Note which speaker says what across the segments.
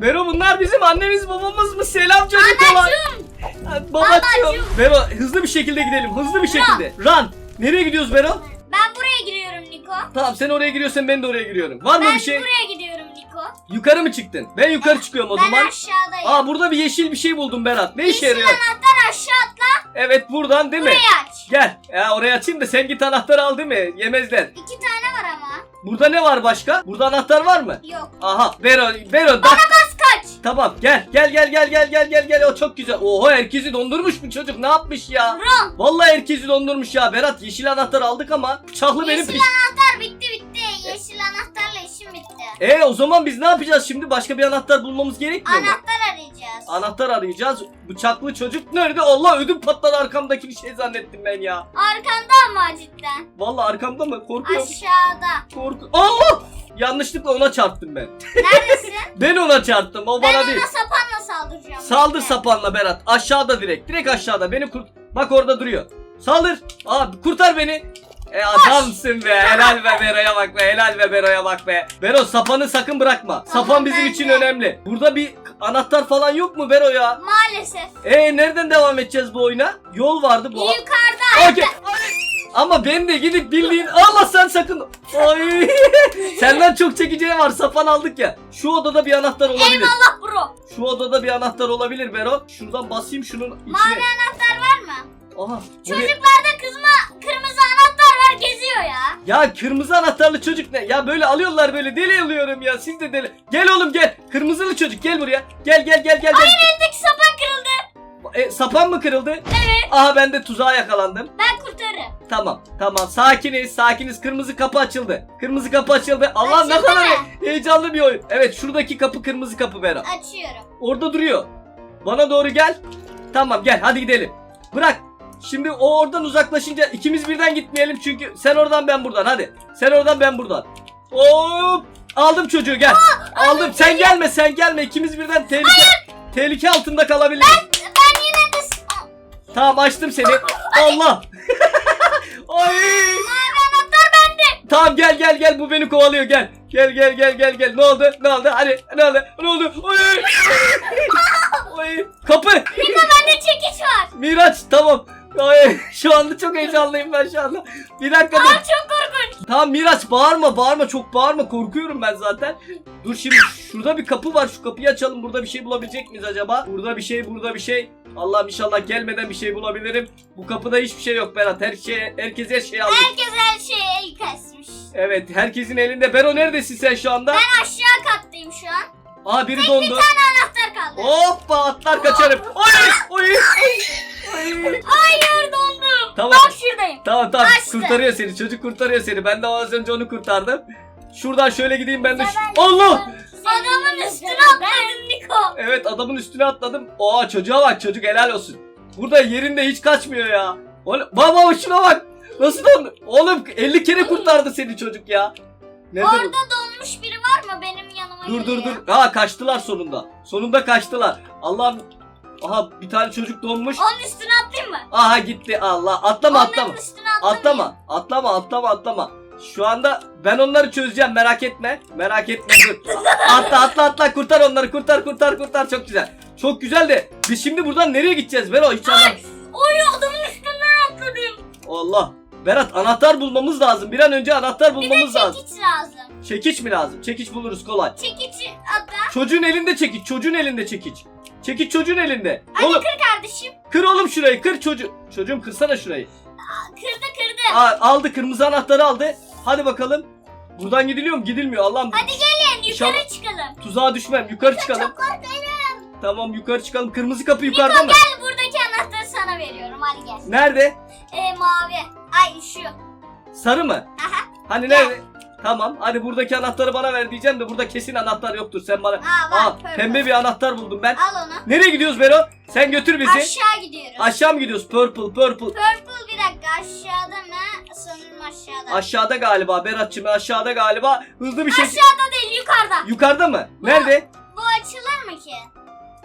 Speaker 1: Bero bunlar bizim annemiz babamız mı? Selam çocuklar. Babacığım.
Speaker 2: Babacığım.
Speaker 1: Hızlı bir şekilde gidelim. Hızlı bir şekilde. Run. Nereye gidiyoruz Bero?
Speaker 2: Ben buraya giriyorum Niko.
Speaker 1: Tamam sen oraya giriyorsan ben de oraya giriyorum. Var mı
Speaker 2: Ben
Speaker 1: bir şey?
Speaker 2: buraya gidiyorum Niko.
Speaker 1: Yukarı mı çıktın? Ben yukarı çıkıyorum o
Speaker 2: ben
Speaker 1: zaman.
Speaker 2: aşağıdayım.
Speaker 1: Aa burada bir yeşil bir şey buldum Berat. Ne işe
Speaker 2: Yeşil
Speaker 1: yarıyor?
Speaker 2: anahtar aşağı atla.
Speaker 1: Evet buradan değil mi?
Speaker 2: Burayı aç.
Speaker 1: Gel. Ya oraya açayım da sen git anahtarı al değil mi? Yemezler.
Speaker 2: İki tane.
Speaker 1: Burada ne var başka? Burada anahtar var mı?
Speaker 2: Yok.
Speaker 1: Aha Bero Bero dak.
Speaker 2: Bas kaç.
Speaker 1: Tamam gel gel gel gel gel gel gel gel o çok güzel. Oho herkesi dondurmuş bu çocuk ne yapmış ya?
Speaker 2: Run.
Speaker 1: Vallahi herkesi dondurmuş ya. Berat yeşil anahtar aldık ama bıçaklı benim
Speaker 2: Yeşil
Speaker 1: piş.
Speaker 2: anahtar bitti bitti. Yeşil anahtarla işim bitti.
Speaker 1: E o zaman biz ne yapacağız şimdi? Başka bir anahtar bulmamız gerekmiyor mu?
Speaker 2: Anahtar arayacağız.
Speaker 1: Anahtar arayacağız. Bıçaklı çocuk nerede? Allah ödüm patladı arkamdaki bir şey zannettim ben ya.
Speaker 2: Arkanda ama cidden.
Speaker 1: Vallahi arkamda mı? Korkuyorum.
Speaker 2: Aşağıda.
Speaker 1: Korku. Allah! Yanlışlıkla ona çarptım ben.
Speaker 2: Neredesin?
Speaker 1: Ben ona çarptım. O
Speaker 2: ben
Speaker 1: bana
Speaker 2: ona
Speaker 1: değil.
Speaker 2: sapanla saldıracağım.
Speaker 1: Saldır
Speaker 2: Bekle.
Speaker 1: sapanla Berat. Aşağıda direkt. Direkt aşağıda. Beni kurt. Bak orada duruyor. Saldır. Abi kurtar beni. E adamsın be. Helal be Bero'ya bak be. Helal be Bero'ya bak be. Bero sapanı sakın bırakma.
Speaker 2: Tamam,
Speaker 1: Sapan bizim
Speaker 2: ben
Speaker 1: için önemli. Burada bir anahtar falan yok mu Bero ya?
Speaker 2: Maalesef.
Speaker 1: E nereden devam edeceğiz bu oyuna? Yol vardı bu.
Speaker 2: Yukarıda.
Speaker 1: Okey. Ama ben de gidip bildiğin Allah sen sakın. Ay. Senden çok çekeceği var. Sapan aldık ya. Şu odada bir anahtar olabilir.
Speaker 2: Eyvallah bro.
Speaker 1: Şu odada bir anahtar olabilir Bero. Şuradan basayım şunun içine.
Speaker 2: Mavi anahtar var mı?
Speaker 1: Aha.
Speaker 2: Çocuklarda kızma kırmızı anahtar var geziyor ya.
Speaker 1: Ya kırmızı anahtarlı çocuk ne? Ya böyle alıyorlar böyle deli alıyorum ya. Siz de deli. Gel oğlum gel. Kırmızılı çocuk gel buraya. Gel gel gel gel.
Speaker 2: Hayır
Speaker 1: gel.
Speaker 2: eldeki sapan kırıldı.
Speaker 1: E, sapan mı kırıldı?
Speaker 2: Evet.
Speaker 1: Aha ben de tuzağa yakalandım.
Speaker 2: Ben kurtarırım.
Speaker 1: Tamam tamam sakiniz sakiniz kırmızı kapı açıldı. Kırmızı kapı açıldı. Allah ne
Speaker 2: Açıldı
Speaker 1: kadar
Speaker 2: mı?
Speaker 1: heyecanlı bir oyun. Evet şuradaki kapı kırmızı kapı Bera.
Speaker 2: Açıyorum.
Speaker 1: Orada duruyor. Bana doğru gel. Tamam gel hadi gidelim. Bırak. Şimdi o oradan uzaklaşınca ikimiz birden gitmeyelim çünkü sen oradan ben buradan hadi. Sen oradan ben buradan. Hop! Aldım çocuğu gel. Aldım. Sen gelme sen gelme. İkimiz birden tehlike tehlike altında kalabiliriz.
Speaker 2: Ben yine de Aa,
Speaker 1: Tamam açtım seni. Allah. Ay!
Speaker 2: anahtar bende.
Speaker 1: Tamam gel gel gel bu beni kovalıyor gel. Gel gel gel gel gel. Ne oldu? Ne oldu? Hadi ne oldu? Ne oldu? Ay! Ay! Kapı.
Speaker 2: Niko bende çekiç var.
Speaker 1: Miraç tamam. Ay, şu anda çok heyecanlıyım ben şu anda. Bir dakika
Speaker 2: Aa
Speaker 1: dur.
Speaker 2: çok korkunç.
Speaker 1: Tamam Miraç bağırma bağırma çok bağırma korkuyorum ben zaten. Dur şimdi şurada bir kapı var şu kapıyı açalım burada bir şey bulabilecek miyiz acaba? Burada bir şey burada bir şey. Allah'ım inşallah gelmeden bir şey bulabilirim. Bu kapıda hiçbir şey yok Berat. Her şey herkes her şeyi almış.
Speaker 2: Herkes her şeye el kasmış.
Speaker 1: Evet herkesin elinde. Bero neredesin sen şu anda?
Speaker 2: Ben aşağı kattayım şu an.
Speaker 1: Aa biri dondu.
Speaker 2: Anahtar kaldı.
Speaker 1: Hoppa atlar kaçarım. Oy oy. oy.
Speaker 2: Hayır. Dondum.
Speaker 1: Tamam.
Speaker 2: Bak şuradayım.
Speaker 1: Tamam tamam.
Speaker 2: Açtı.
Speaker 1: kurtarıyor seni. Çocuk kurtarıyor seni. Ben de az önce onu kurtardım. Şuradan şöyle gideyim ben de
Speaker 2: Ben-
Speaker 1: Allah!
Speaker 2: Adamın üstüne atladın Niko.
Speaker 1: Evet adamın üstüne atladım. Oha çocuğa bak çocuk helal olsun. Burada yerinde hiç kaçmıyor ya. Oğlum, bak şuna bak. Nasıl dondu? Oğlum 50 kere kurtardı seni çocuk ya. Nerede bu?
Speaker 2: Orada donmuş biri var mı benim yanıma
Speaker 1: Dur dur
Speaker 2: geliyor.
Speaker 1: dur. Ha kaçtılar sonunda. Sonunda kaçtılar. Allah'ım Aha bir tane çocuk donmuş
Speaker 2: Onun üstüne atlayayım mı?
Speaker 1: Aha gitti Allah atlama
Speaker 2: Onların
Speaker 1: atlama
Speaker 2: üstüne atlamayayım.
Speaker 1: Atlama, atlama, atlama, atlama. Şu anda ben onları çözeceğim merak etme. Merak etme dur. Atla atla atla kurtar onları kurtar kurtar kurtar çok güzel. Çok güzel de biz şimdi buradan nereye gideceğiz Bero hiç anlam.
Speaker 2: Oy adamın üstünden atladım.
Speaker 1: Allah. Berat anahtar bulmamız lazım. Bir an önce anahtar
Speaker 2: Bir de
Speaker 1: bulmamız lazım.
Speaker 2: çekiç lazım.
Speaker 1: Çekiç mi lazım? Çekiç buluruz kolay.
Speaker 2: Çekiç ada.
Speaker 1: Çocuğun elinde çekiç. Çocuğun elinde çekiç. Çekiç çocuğun elinde.
Speaker 2: Hadi
Speaker 1: Oğlum
Speaker 2: kır kardeşim.
Speaker 1: kır oğlum şurayı kır çocuğu. Çocuğum kırsana şurayı.
Speaker 2: Aa, Kırdı kırdı.
Speaker 1: Aa, aldı kırmızı anahtarı aldı. Hadi bakalım. Buradan gidiliyor mu? Gidilmiyor. Allah'ım
Speaker 2: Hadi gelin yukarı
Speaker 1: İnşallah-
Speaker 2: çıkalım.
Speaker 1: Tuzağa düşmem. Yukarı çıkalım.
Speaker 2: Çok korkuyorum.
Speaker 1: Tamam yukarı çıkalım. Kırmızı kapı yukarıda mı?
Speaker 2: Gel buradaki anahtarı sana veriyorum hadi gel.
Speaker 1: Nerede?
Speaker 2: Ee, mavi. Ay şu.
Speaker 1: Sarı mı?
Speaker 2: Aha.
Speaker 1: Hani nerede? Tamam. Hadi buradaki anahtarı bana ver diyeceğim de burada kesin anahtar yoktur. Sen bana...
Speaker 2: Aa var. Purple.
Speaker 1: pembe bir anahtar buldum ben.
Speaker 2: Al onu.
Speaker 1: Nereye gidiyoruz Bero? Sen götür bizi.
Speaker 2: Aşağı gidiyoruz.
Speaker 1: Aşağı mı gidiyoruz? Purple, purple.
Speaker 2: Purple bir dakika aşağıda mı? Sanırım aşağıda.
Speaker 1: Aşağıda galiba Berat'cığım aşağıda galiba. Hızlı bir şey.
Speaker 2: Aşağıda değil yukarıda.
Speaker 1: Yukarıda mı? Nerede?
Speaker 2: Bu açılır mı ki?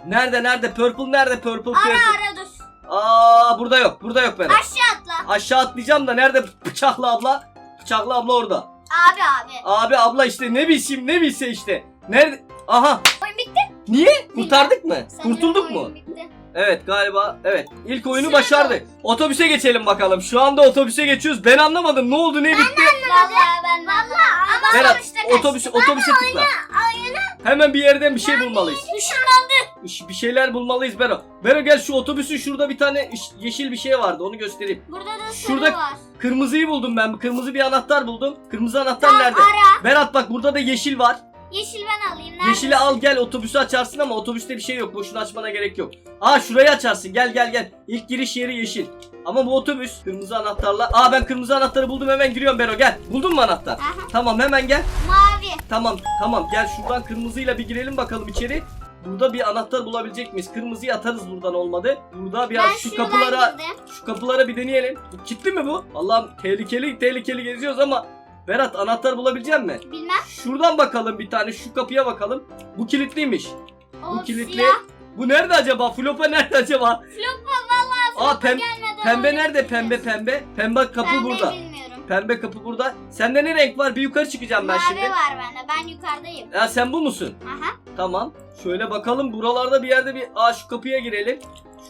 Speaker 1: Nerede nerede? Purple nerede? Purple,
Speaker 2: Ara
Speaker 1: purple.
Speaker 2: ara dur.
Speaker 1: Aa burada yok. Burada yok Berat.
Speaker 2: Aşağı atla.
Speaker 1: Aşağı atlayacağım da nerede bıçaklı abla? Bıçaklı abla orada.
Speaker 2: Abi abi.
Speaker 1: Abi abla işte ne bilsin ne bilse işte. Nerede? Aha
Speaker 2: Oyun bitti.
Speaker 1: Niye? Kurtardık mı?
Speaker 2: Sanırım
Speaker 1: Kurtulduk mu?
Speaker 2: bitti.
Speaker 1: Evet galiba evet. İlk oyunu
Speaker 2: Sıra
Speaker 1: başardık. Otobüse geçelim bakalım. Şu anda otobüse geçiyoruz. Ben anlamadım ne oldu ne bitti.
Speaker 2: Vallahi ben Vallahi ama
Speaker 1: Berat
Speaker 2: sonuçta kaçtık.
Speaker 1: otobüse otobüse tıkla. Hemen bir yerden bir şey bulmalıyız.
Speaker 2: Işınlandı.
Speaker 1: İş- Bir şeyler bulmalıyız Bero. Bero gel şu otobüsün şurada bir tane iş- yeşil bir şey vardı onu göstereyim.
Speaker 2: Burada da sarı
Speaker 1: Şurada-
Speaker 2: var.
Speaker 1: Kırmızıyı buldum ben. Kırmızı bir anahtar buldum. Kırmızı anahtar
Speaker 2: Tamam,
Speaker 1: nerede?
Speaker 2: ara.
Speaker 1: Berat bak burada da yeşil var.
Speaker 2: Yeşil ben alayım. Nerede?
Speaker 1: Yeşili al gel otobüsü açarsın ama otobüste bir şey yok. Boşuna açmana gerek yok. Aa şurayı açarsın. Gel gel gel. İlk giriş yeri yeşil. Ama bu otobüs kırmızı anahtarla. Aa ben kırmızı anahtarı buldum hemen giriyorum Bero gel. Buldun mu anahtar?
Speaker 2: Aha.
Speaker 1: Tamam hemen gel.
Speaker 2: Mavi.
Speaker 1: Tamam tamam gel şuradan kırmızıyla bir girelim bakalım içeri. Burada bir anahtar bulabilecek miyiz? Kırmızıyı atarız buradan olmadı. Burada bir
Speaker 2: ben
Speaker 1: şu
Speaker 2: şuradan
Speaker 1: kapılara
Speaker 2: girdim.
Speaker 1: şu kapılara bir deneyelim. Bu Kilitli mi bu? Allah'ım tehlikeli tehlikeli geziyoruz ama Berat anahtar bulabilecek mi?
Speaker 2: Bilmem.
Speaker 1: Şuradan bakalım bir tane şu kapıya bakalım. Bu kilitliymiş.
Speaker 2: O
Speaker 1: Bu kilitli.
Speaker 2: siyah.
Speaker 1: Bu nerede acaba? Flopa nerede acaba?
Speaker 2: Flopa valla
Speaker 1: Aa
Speaker 2: flopa
Speaker 1: pem-
Speaker 2: gelmeden
Speaker 1: pembe nerede? Pembe pembe. Pembe kapı
Speaker 2: Pembe
Speaker 1: burada.
Speaker 2: bilmiyorum.
Speaker 1: Pembe kapı burada. Sende ne renk var? Bir yukarı çıkacağım ben
Speaker 2: Mavi
Speaker 1: şimdi.
Speaker 2: var bende. Ben yukarıdayım.
Speaker 1: Ya sen bu musun?
Speaker 2: Aha.
Speaker 1: Tamam. Şöyle bakalım buralarda bir yerde bir aa şu kapıya girelim.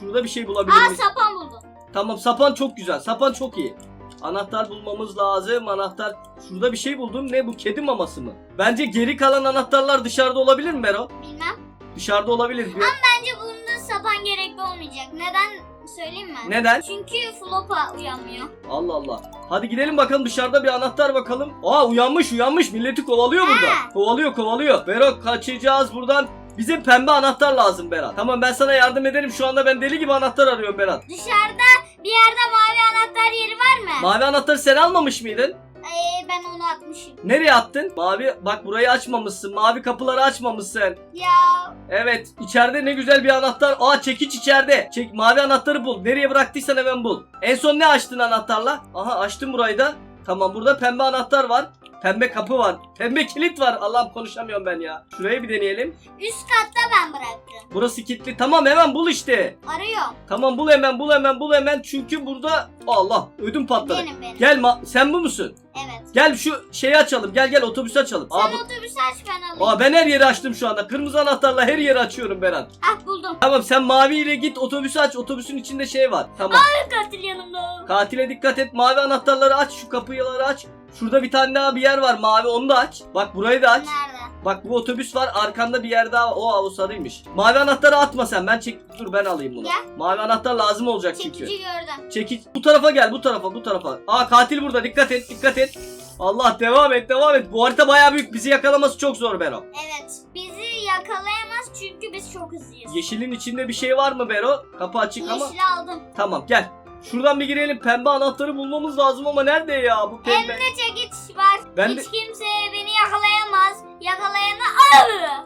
Speaker 1: Şurada bir şey bulabilir
Speaker 2: Aa
Speaker 1: miyiz?
Speaker 2: sapan buldum.
Speaker 1: Tamam sapan çok güzel. Sapan çok iyi. Anahtar bulmamız lazım. Anahtar. Şurada bir şey buldum. Ne bu? Kedi maması mı? Bence geri kalan anahtarlar dışarıda olabilir mi Bero?
Speaker 2: Bilmem.
Speaker 1: Dışarıda olabilir. Bir-
Speaker 2: Bence bunda sapan gerekli olmayacak. Neden söyleyeyim mi?
Speaker 1: Neden?
Speaker 2: Çünkü flopa uyanmıyor.
Speaker 1: Allah Allah. Hadi gidelim bakalım dışarıda bir anahtar bakalım. Aa uyanmış uyanmış. Milleti kovalıyor burada.
Speaker 2: Ha.
Speaker 1: Kovalıyor kovalıyor. Bero kaçacağız buradan. Bize pembe anahtar lazım Berat. Tamam ben sana yardım ederim. Şu anda ben deli gibi anahtar arıyorum Berat.
Speaker 2: Dışarıda bir yerde mavi anahtar yeri var mı?
Speaker 1: Mavi anahtarı sen almamış mıydın?
Speaker 2: Ee, ben onu atmışım.
Speaker 1: Nereye attın? Mavi bak burayı açmamışsın. Mavi kapıları açmamışsın.
Speaker 2: Ya
Speaker 1: Evet içeride ne güzel bir anahtar. Aa çekiç içeride. Çek mavi anahtarı bul. Nereye bıraktıysan hemen bul. En son ne açtın anahtarla? Aha açtım burayı da. Tamam burada pembe anahtar var. Pembe kapı var. Pembe kilit var. Allah'ım konuşamıyorum ben ya. Şurayı bir deneyelim.
Speaker 2: üst katta ben bıraktım.
Speaker 1: Burası kilitli. Tamam hemen bul işte.
Speaker 2: Arıyorum.
Speaker 1: Tamam bul hemen bul hemen bul hemen. Çünkü burada Allah ödüm patladı.
Speaker 2: Benim benim.
Speaker 1: Gel ma- sen bu musun?
Speaker 2: Evet.
Speaker 1: Gel şu şeyi açalım. Gel gel otobüsü açalım. Aa,
Speaker 2: Sen
Speaker 1: bu-
Speaker 2: otobüsü aç ben alayım.
Speaker 1: Aa ben her yeri açtım şu anda. Kırmızı anahtarla her yeri açıyorum Berat.
Speaker 2: Ah buldum.
Speaker 1: Tamam sen maviyle git otobüsü aç. Otobüsün içinde şey var. Tamam.
Speaker 2: Katil yanımda.
Speaker 1: Katile dikkat et. Mavi anahtarları aç. Şu kapıları aç. Şurada bir tane daha bir yer var mavi onu da aç. Bak burayı da aç.
Speaker 2: Nerede?
Speaker 1: Bak bu otobüs var arkanda bir yer daha. O o sarıymış. Mavi anahtarı atma sen. Ben çek dur ben alayım bunu.
Speaker 2: Gel.
Speaker 1: Mavi anahtar lazım olacak çünkü.
Speaker 2: Çekici gördüm.
Speaker 1: Çekiç. Bu tarafa gel bu tarafa bu tarafa. Aa katil burada dikkat et dikkat et. Allah devam et devam et. Bu harita bayağı büyük. Bizi yakalaması çok zor Bero.
Speaker 2: Evet. Bizi yakalayamaz çünkü biz çok hızlıyız.
Speaker 1: Yeşilin içinde bir şey var mı Bero? Kapı açık ama.
Speaker 2: Yeşili aldım.
Speaker 1: Tamam gel. Şuradan bir girelim. Pembe anahtarı bulmamız lazım ama nerede ya bu pembe?
Speaker 2: Elimde çekiç var.
Speaker 1: Ben
Speaker 2: Hiç
Speaker 1: de-
Speaker 2: kimse beni yakalayamaz. Yakalayana Aa!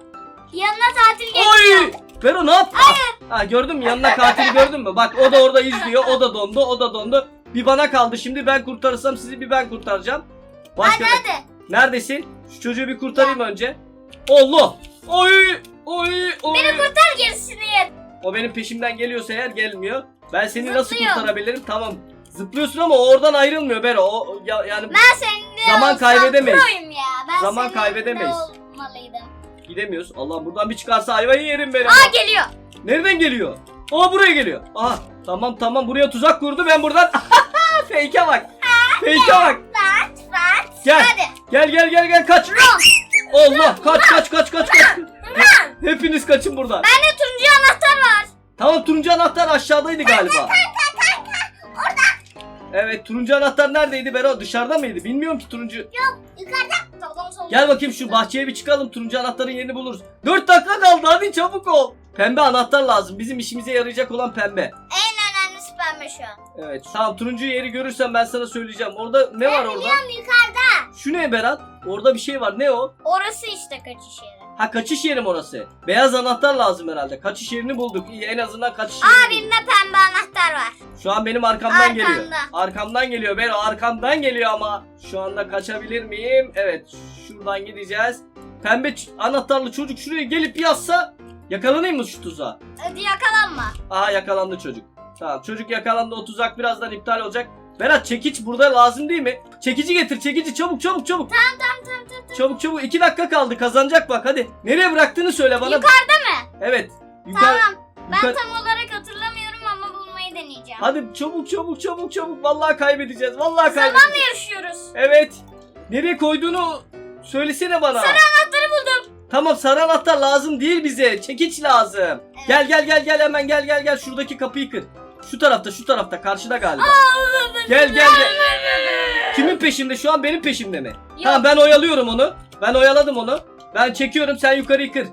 Speaker 2: Yanına tatil
Speaker 1: Oy!
Speaker 2: geçiyor.
Speaker 1: Bero ne yaptın? Ha gördün mü? Yanına katili gördün mü? Bak o da orada izliyor. O da dondu. O da dondu. Bir bana kaldı. Şimdi ben kurtarırsam sizi bir ben kurtaracağım. Başka
Speaker 2: Hadi hadi.
Speaker 1: Neredesin? Şu çocuğu bir kurtarayım önce. Allah! Oy! Oy! Oy!
Speaker 2: Beni kurtar gerisini.
Speaker 1: O benim peşimden geliyorsa eğer gelmiyor. Ben seni nasıl kurtarabilirim? Tamam. Zıplıyorsun ama oradan ayrılmıyor Bero. O, o- ya, yani
Speaker 2: Ben seninle
Speaker 1: Zaman
Speaker 2: olsam
Speaker 1: kaybedemeyiz.
Speaker 2: proyum ya. Ben
Speaker 1: Zaman
Speaker 2: seninle
Speaker 1: kaybedemeyiz.
Speaker 2: olmalıydım.
Speaker 1: gidemiyoruz. Allah buradan bir çıkarsa ayvayı yerim Bero.
Speaker 2: Aa geliyor.
Speaker 1: Nereden geliyor? Aa buraya geliyor. Aha tamam tamam buraya tuzak kurdu ben buradan. Fake'e bak. Fake'e bak.
Speaker 2: Fat fat.
Speaker 1: Gel.
Speaker 2: Hadi.
Speaker 1: Gel gel gel gel kaç. Allah kaç kaç kaç kaç kaç. Hepiniz kaçın buradan.
Speaker 2: Bende turuncu anahtar var.
Speaker 1: Tamam turuncu anahtar aşağıdaydı galiba. Evet turuncu anahtar neredeydi Bero? Dışarıda mıydı? Bilmiyorum ki turuncu.
Speaker 2: Yukarıda. Soldan soldan.
Speaker 1: Gel bakayım şu bahçeye bir çıkalım. Turuncu anahtarın yerini buluruz. 4 dakika kaldı hadi çabuk ol. Pembe anahtar lazım. Bizim işimize yarayacak olan pembe.
Speaker 2: En pembe şu an.
Speaker 1: Evet. Tamam turuncu yeri görürsem ben sana söyleyeceğim. Orada ne var orada?
Speaker 2: yukarıda.
Speaker 1: Şu ne Berat? Orada bir şey var. Ne o?
Speaker 2: Orası işte kaçış yeri.
Speaker 1: Ha kaçış yeri mi orası? Beyaz anahtar lazım herhalde. Kaçış yerini bulduk. İyi en azından kaçış yerini bulduk.
Speaker 2: bende pembe anahtar var.
Speaker 1: Şu an benim arkamdan
Speaker 2: Arkanda.
Speaker 1: geliyor. Arkamdan geliyor. Ben arkamdan geliyor ama. Şu anda kaçabilir miyim? Evet. Şuradan gideceğiz. Pembe ç- anahtarlı çocuk şuraya gelip yazsa yakalanayım mı şu tuzağa?
Speaker 2: Hadi yakalanma.
Speaker 1: Aha yakalandı çocuk. Tamam çocuk yakalandı. O tuzak birazdan iptal olacak. Berat çekiç burada lazım değil mi? Çekici getir çekici çabuk çabuk çabuk.
Speaker 2: Tamam tamam tamam tamam.
Speaker 1: Çabuk çabuk 2 dakika kaldı kazanacak bak hadi. Nereye bıraktığını söyle bana.
Speaker 2: Yukarıda mı?
Speaker 1: Evet. Yukarı.
Speaker 2: Tamam. Ben
Speaker 1: yukarı-
Speaker 2: tam olarak hatırlamıyorum ama bulmayı deneyeceğim.
Speaker 1: Hadi çabuk çabuk çabuk çabuk. Vallahi kaybedeceğiz. Vallahi
Speaker 2: Zamanla
Speaker 1: kaybedeceğiz.
Speaker 2: yarışıyoruz.
Speaker 1: Evet. Nereye koyduğunu söylesene bana.
Speaker 2: Sarı anahtarı buldum.
Speaker 1: Tamam sarı anahtar lazım değil bize. Çekiç lazım.
Speaker 2: Evet.
Speaker 1: Gel gel gel gel hemen gel gel gel şuradaki kapıyı kır. Şu tarafta şu tarafta karşıda galiba. Gel gel gel. Kimin peşinde şu an benim peşimde mi? Tamam ben oyalıyorum onu. Ben oyaladım onu. Ben çekiyorum sen yukarıyı kır.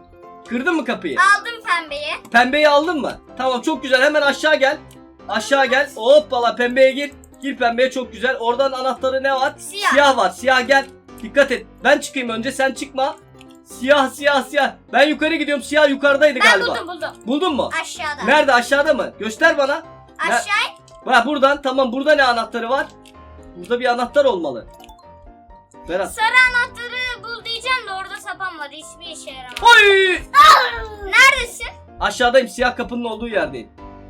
Speaker 1: Kırdın mı kapıyı?
Speaker 2: Aldım pembeyi.
Speaker 1: Pembeyi aldın mı? Tamam çok güzel hemen aşağı gel. Aşağı gel. Hoppala pembeye gir. Gir pembeye çok güzel. Oradan anahtarı ne var?
Speaker 2: Siyah.
Speaker 1: var. Siyah gel. Dikkat et. Ben çıkayım önce sen çıkma. Siyah siyah siyah. Ben yukarı gidiyorum. Siyah yukarıdaydı
Speaker 2: Ben
Speaker 1: galiba.
Speaker 2: buldum buldum.
Speaker 1: Buldun mu?
Speaker 2: Aşağıda.
Speaker 1: Nerede aşağıda mı? Göster bana.
Speaker 2: Aşağı.
Speaker 1: Ha buradan tamam burada ne anahtarı var? Burada bir anahtar olmalı. Berat.
Speaker 2: Sarı anahtarı bul diyeceğim de orada sapan var. Hiçbir işe yaramaz.
Speaker 1: Oy!
Speaker 2: Neredesin?
Speaker 1: Aşağıdayım siyah kapının olduğu yerdeyim.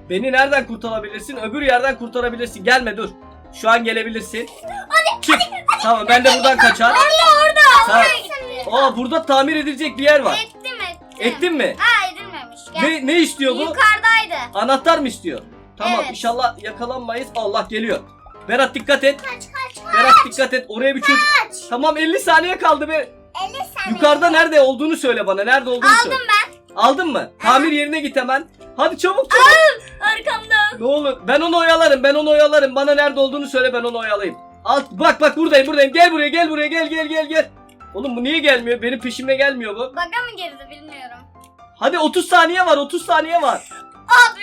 Speaker 1: Beni nereden kurtarabilirsin? Öbür yerden kurtarabilirsin. Gelme dur. Şu an gelebilirsin. Hadi Çık. Tamam ben de buradan kaçar.
Speaker 2: Orada orada.
Speaker 1: Tamam. Aa burada tamir edilecek bir yer var.
Speaker 2: Ettim ettim.
Speaker 1: Ettin mi?
Speaker 2: Ha edilmemiş. Gel.
Speaker 1: Ne ne istiyor bu?
Speaker 2: Yukarıdaydı.
Speaker 1: Anahtar mı istiyor? Tamam
Speaker 2: Evet.
Speaker 1: inşallah yakalanmayız. Allah geliyor. Berat dikkat et.
Speaker 2: Kaç kaç
Speaker 1: Berat dikkat et. Oraya bir çocuk.
Speaker 2: kaç.
Speaker 1: Tamam 50 saniye kaldı be.
Speaker 2: 50 saniye.
Speaker 1: Yukarıda nerede olduğunu söyle bana. Nerede olduğunu söyle.
Speaker 2: Aldım ben.
Speaker 1: Aldın mı? Tamir yerine git hemen. Hadi çabuk çabuk.
Speaker 2: Arkamda.
Speaker 1: Ne olur. Ben onu oyalarım. Ben onu oyalarım. Bana nerede olduğunu söyle ben onu oyalayayım. Al bak bak buradayım buradayım. Gel buraya gel buraya gel gel gel gel. Oğlum bu niye gelmiyor? Benim peşime gelmiyor bu.
Speaker 2: Baga mı girdi bilmiyorum.
Speaker 1: Hadi 30 saniye var 30 saniye var.
Speaker 2: Abi.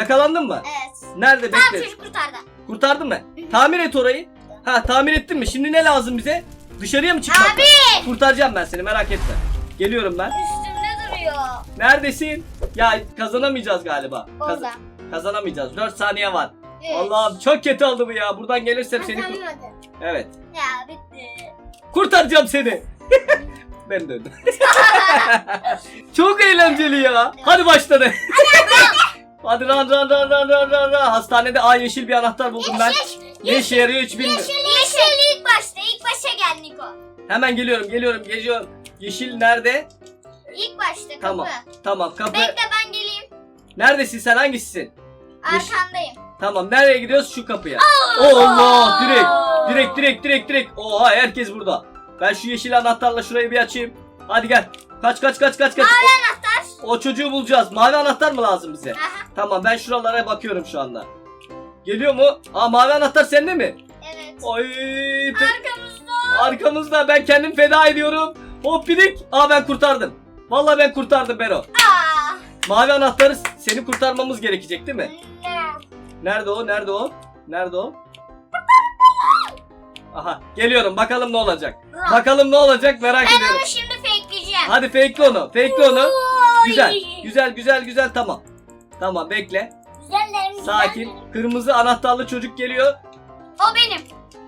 Speaker 1: Yakalandın mı?
Speaker 2: Evet.
Speaker 1: Nerede
Speaker 2: Tamam
Speaker 1: bekle.
Speaker 2: çocuk kurtardı.
Speaker 1: Kurtardın mı? Tamir et orayı. Ha tamir ettin mi? Şimdi ne lazım bize? Dışarıya mı çıkmak?
Speaker 2: Abi.
Speaker 1: Kurtaracağım ben seni merak etme. Geliyorum ben.
Speaker 2: Üstümde duruyor.
Speaker 1: Neredesin? Ya kazanamayacağız galiba. Kaz-
Speaker 2: Orada.
Speaker 1: kazanamayacağız. 4 saniye var.
Speaker 2: Evet.
Speaker 1: Allah'ım çok kötü oldu bu ya. Buradan gelirsem seni kur-
Speaker 2: Kazanmadı.
Speaker 1: Evet.
Speaker 2: Ya bitti.
Speaker 1: Kurtaracağım seni. ben de öldüm. çok eğlenceli ya. Hadi başladı. Hadi ran ran ran ran ran ran ran. Hastanede A yeşil bir anahtar buldum ben. Ne işe yarıyor hiç bilmiyorum.
Speaker 2: Yeşil, yeşil ilk başta. İlk başa gel Niko.
Speaker 1: Hemen geliyorum geliyorum geliyorum. Yeşil nerede?
Speaker 2: İlk başta kapı.
Speaker 1: Tamam. Tamam kapı.
Speaker 2: Bekle ben geleyim.
Speaker 1: Neredesin sen hangisisin?
Speaker 2: Arkandayım.
Speaker 1: Tamam nereye gidiyoruz? Şu kapıya. Allah direkt. Direkt direkt direkt direkt. Oha herkes burada. Ben şu yeşil anahtarla şurayı bir açayım. Hadi gel. Kaç kaç kaç kaç kaç.
Speaker 2: Anahtar.
Speaker 1: O, o çocuğu bulacağız. Mavi anahtar mı lazım bize?
Speaker 2: Aha.
Speaker 1: Tamam ben şuralara bakıyorum şu anda. Geliyor mu? Aa mavi anahtar sende mi?
Speaker 2: Evet.
Speaker 1: Ay
Speaker 2: Arkamızda.
Speaker 1: arkamızda ben kendim feda ediyorum. Hop bidik. Aa ben kurtardım. Vallahi ben kurtardım Bero.
Speaker 2: Aa.
Speaker 1: Mavi anahtarı seni kurtarmamız gerekecek değil mi?
Speaker 2: Ne?
Speaker 1: Nerede o? Nerede o? Nerede o? Aha geliyorum bakalım ne olacak. Bakalım ne olacak merak
Speaker 2: Ben
Speaker 1: ediyorum.
Speaker 2: onu şimdi fakeleyeceğim.
Speaker 1: Hadi fake'le onu. Fake'le onu. Güzel. Güzel güzel güzel tamam. Tamam bekle.
Speaker 2: Güzellerim,
Speaker 1: Sakin.
Speaker 2: güzellerim.
Speaker 1: Kırmızı anahtarlı çocuk geliyor.
Speaker 2: O benim.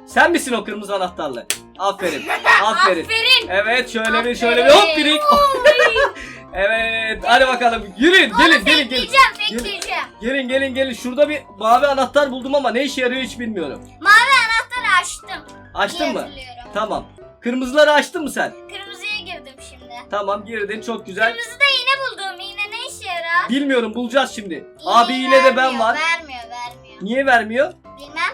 Speaker 1: Sen misin o kırmızı anahtarlı? Aferin. Aferin.
Speaker 2: Aferin.
Speaker 1: Evet şöyle bir şöyle bir hop birik. evet hadi bakalım. Yürüyün
Speaker 2: Onu
Speaker 1: gelin gelin gelin.
Speaker 2: fakeleyeceğim, fakeleyeceğim.
Speaker 1: Gelin gelin gelin. Şurada bir mavi anahtar buldum ama ne işe yarıyor hiç bilmiyorum.
Speaker 2: Mavi anahtarı açtım.
Speaker 1: Açtın mı? Tamam. Kırmızıları açtın mı sen?
Speaker 2: Kırmızıya girdim şimdi.
Speaker 1: Tamam girdin çok güzel.
Speaker 2: Kırmızıda iğne
Speaker 1: Bilmiyorum bulacağız şimdi. Abi yine de ben
Speaker 2: vermiyor,
Speaker 1: var.
Speaker 2: Vermiyor vermiyor.
Speaker 1: Niye vermiyor?
Speaker 2: Bilmem.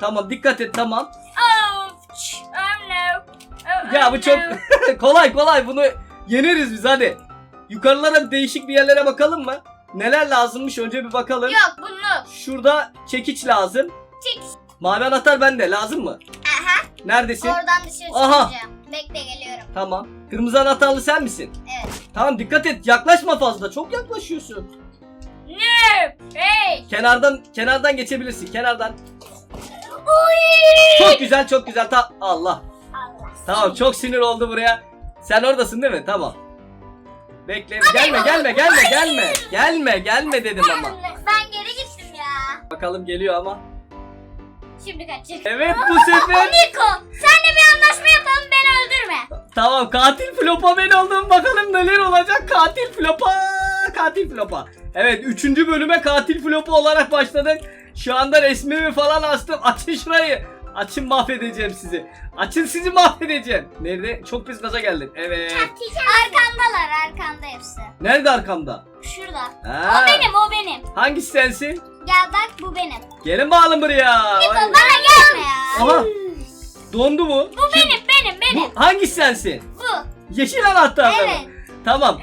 Speaker 1: Tamam dikkat et tamam.
Speaker 2: No. Oh,
Speaker 1: Ya bu çok kolay kolay bunu yeneriz biz hadi. Yukarılara değişik bir yerlere bakalım mı? Neler lazımmış önce bir bakalım.
Speaker 2: Yok bunu.
Speaker 1: Şurada çekiç lazım.
Speaker 2: Çek.
Speaker 1: Mavi anahtar bende lazım mı?
Speaker 2: Aha.
Speaker 1: Neredesin?
Speaker 2: Oradan dışarı
Speaker 1: Aha.
Speaker 2: çıkacağım. Bekle geliyorum.
Speaker 1: Tamam. Kırmızı anahtarlı sen misin?
Speaker 2: Evet.
Speaker 1: Tamam dikkat et yaklaşma fazla çok yaklaşıyorsun.
Speaker 2: Ne? Hey.
Speaker 1: Kenardan kenardan geçebilirsin kenardan.
Speaker 2: Oy.
Speaker 1: Çok güzel çok güzel. Ta Allah.
Speaker 2: Allah.
Speaker 1: Tamam çok sinir oldu buraya. Sen oradasın değil mi? Tamam. Bekle. Gelme gelme gelme gelme. Gelme gelme dedim ama.
Speaker 2: Ben geri gittim ya.
Speaker 1: Bakalım geliyor ama.
Speaker 2: Şimdi kaçacak.
Speaker 1: Evet bu sefer.
Speaker 2: Niko
Speaker 1: Tamam katil flopa ben oldum. Bakalım neler olacak. Katil flopa. Katil flopa. Evet 3. bölüme katil flopa olarak başladık. Şu anda resmimi falan astım. Açın şurayı. Açın mahvedeceğim sizi. Açın sizi mahvedeceğim. Nerede? Çok pis gaza geldin. Evet.
Speaker 2: Arkandalar arkanda hepsi.
Speaker 1: Nerede arkamda?
Speaker 2: Şurada.
Speaker 1: Ha.
Speaker 2: O benim o benim.
Speaker 1: Hangisi sensin?
Speaker 2: Gel bak bu benim.
Speaker 1: Gelin bakalım buraya. Vay.
Speaker 2: bana gelme ya.
Speaker 1: Aha. Dondu mu?
Speaker 2: Bu benim benim benim.
Speaker 1: Bu hangisi sensin?
Speaker 2: Bu.
Speaker 1: Yeşil anahtar mı?
Speaker 2: Evet.
Speaker 1: Tamam.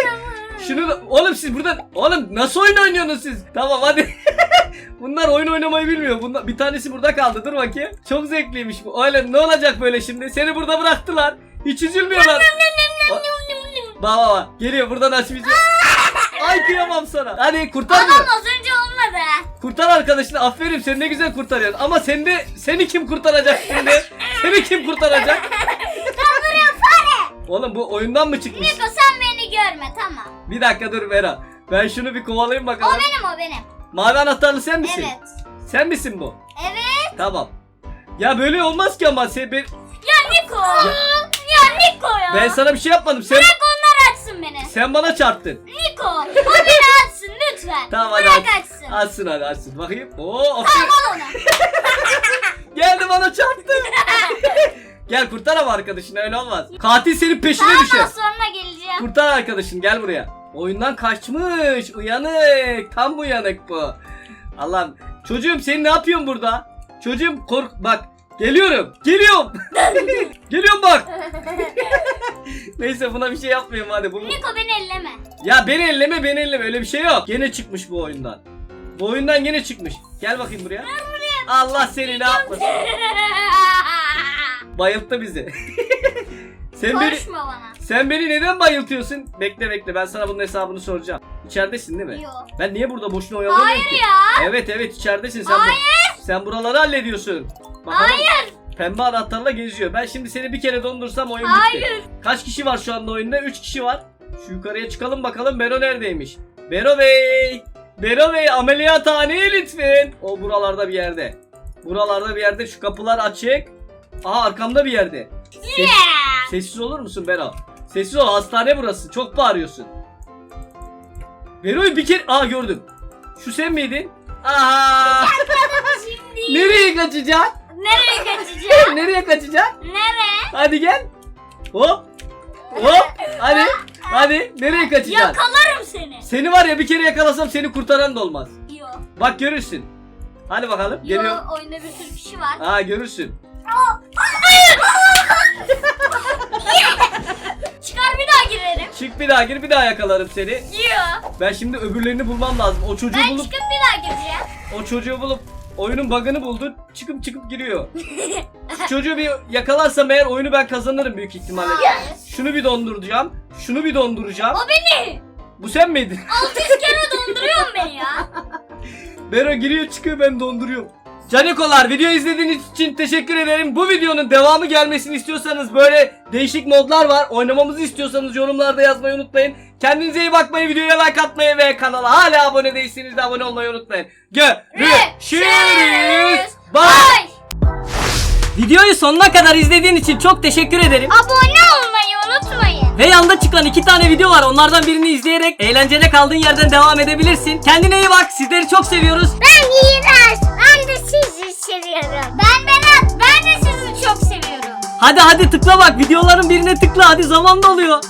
Speaker 1: Şunu da, oğlum siz buradan oğlum nasıl oyun oynuyorsunuz siz? Tamam hadi. Bunlar oyun oynamayı bilmiyor. Bunlar, bir tanesi burada kaldı. Dur bakayım. Çok zevkliymiş bu. Öyle ne olacak böyle şimdi? Seni burada bıraktılar. Hiç üzülmüyorlar. Bak bak. Geliyor buradan açmayacak. Ay kıyamam sana. Hadi kurtar bunu.
Speaker 2: az önce olmadı.
Speaker 1: Kurtar arkadaşını. Aferin sen ne güzel kurtarıyorsun. Ama sen de seni kim kurtaracak şimdi? Seni kim kurtaracak?
Speaker 2: Kaldırıyor fare.
Speaker 1: Oğlum bu oyundan mı çıkmış?
Speaker 2: Niko sen beni görme tamam.
Speaker 1: Bir dakika dur Vera. Ben şunu bir kovalayayım
Speaker 2: O
Speaker 1: bakalım.
Speaker 2: benim o benim.
Speaker 1: Mavi anahtarlı sen misin?
Speaker 2: Evet.
Speaker 1: Sen misin bu?
Speaker 2: Evet.
Speaker 1: Tamam. Ya böyle olmaz ki ama sen ben,
Speaker 2: Ya Niko. Ya, Niko ya.
Speaker 1: ben sana bir şey yapmadım. Sen
Speaker 2: Bırak onlar açsın beni.
Speaker 1: sen bana çarptın.
Speaker 2: Niko. O beni açsın lütfen.
Speaker 1: Tamam, hadi
Speaker 2: Bırak
Speaker 1: aç.
Speaker 2: açsın.
Speaker 1: Açsın hadi açsın. Bakayım. Oo, aferin.
Speaker 2: al onu.
Speaker 1: Geldi bana çarptı. Gel kurtar ama arkadaşını öyle olmaz. Katil senin peşine
Speaker 2: Tamam
Speaker 1: düşer.
Speaker 2: sonra geleceğim.
Speaker 1: Kurtar arkadaşını gel buraya. Oyundan kaçmış. Uyanık. Tam uyanık bu. Allah'ım. Çocuğum sen ne yapıyorsun burada? Çocuğum kork bak. Geliyorum. Geliyorum. Geliyorum bak. Neyse buna bir şey yapmayayım hadi. Bu,
Speaker 2: Niko beni elleme.
Speaker 1: ya beni elleme beni elleme öyle bir şey yok. Gene çıkmış bu oyundan. Bu oyundan gene çıkmış. Gel bakayım buraya. Allah seni ne yapmasın. Bayılttı bizi. sen beni
Speaker 2: Konuşma bana.
Speaker 1: sen beni neden bayıltıyorsun? Bekle bekle ben sana bunun hesabını soracağım. İçeridesin değil mi?
Speaker 2: Yok.
Speaker 1: Ben niye burada boşuna oyalıyorum
Speaker 2: Hayır
Speaker 1: ki?
Speaker 2: ya.
Speaker 1: Evet evet içeridesin sen. bu- sen buraları hallediyorsun. Bakalım.
Speaker 2: Hayır.
Speaker 1: Pembe anahtarla geziyor. Ben şimdi seni bir kere dondursam oyun bitti.
Speaker 2: Hayır.
Speaker 1: Kaç kişi var şu anda oyunda? 3 kişi var. Şu yukarıya çıkalım bakalım Bero neredeymiş? Bero Bey! Bero Bey ameliyathaneye lütfen. O buralarda bir yerde. Buralarda bir yerde şu kapılar açık. Aha arkamda bir yerde. Ses-
Speaker 2: Yeah.
Speaker 1: sessiz olur musun Bero? Sessiz ol hastane burası. Çok bağırıyorsun. Bero'yu bir kere... Aa gördüm. Şu sen miydin?
Speaker 2: Şimdi
Speaker 1: Nereye kaçacaksın?
Speaker 2: nereye kaçacağım?
Speaker 1: Nereye kaçacaksın?
Speaker 2: Nereye?
Speaker 1: Hadi gel. Hop. Hop. Hadi. Hadi. Nereye kaçacaksın?
Speaker 2: Yakalarım seni.
Speaker 1: Seni var ya bir kere yakalasam seni kurtaran da olmaz.
Speaker 2: Yok.
Speaker 1: Bak görürsün. Hadi bakalım. Geliyor.
Speaker 2: Yok oyunda bir sürü kişi var.
Speaker 1: Aa görürsün.
Speaker 2: Çıkar bir daha girerim.
Speaker 1: Çık bir daha gir bir daha yakalarım seni.
Speaker 2: Yok.
Speaker 1: Ben şimdi öbürlerini bulmam lazım. O çocuğu
Speaker 2: Ben
Speaker 1: bulup
Speaker 2: çıkıp bir daha gireceğim.
Speaker 1: o çocuğu bulup oyunun bug'ını buldu. Çıkıp çıkıp giriyor. Çocuğu bir yakalarsam eğer oyunu ben kazanırım büyük ihtimalle.
Speaker 2: Hayır.
Speaker 1: Şunu bir donduracağım. Şunu bir donduracağım.
Speaker 2: O beni.
Speaker 1: Bu sen miydin?
Speaker 2: 600 kere donduruyorsun beni ya.
Speaker 1: Bero giriyor çıkıyor ben donduruyorum. Canikolar video izlediğiniz için teşekkür ederim. Bu videonun devamı gelmesini istiyorsanız böyle değişik modlar var. Oynamamızı istiyorsanız yorumlarda yazmayı unutmayın. Kendinize iyi bakmayı, videoya like atmayı ve kanala hala abone değilseniz de abone olmayı unutmayın. Görüşürüz. Bye. Videoyu sonuna kadar izlediğin için çok teşekkür ederim.
Speaker 2: Abone olmayı unutmayın.
Speaker 1: Ve yanda çıkan iki tane video var. Onlardan birini izleyerek eğlenceli kaldığın yerden devam edebilirsin. Kendine iyi bak. Sizleri çok seviyoruz.
Speaker 2: Ben de sizi seviyorum. Ben Berat. Ben de sizi çok seviyorum.
Speaker 1: Hadi hadi tıkla bak videoların birine tıkla hadi zaman doluyor.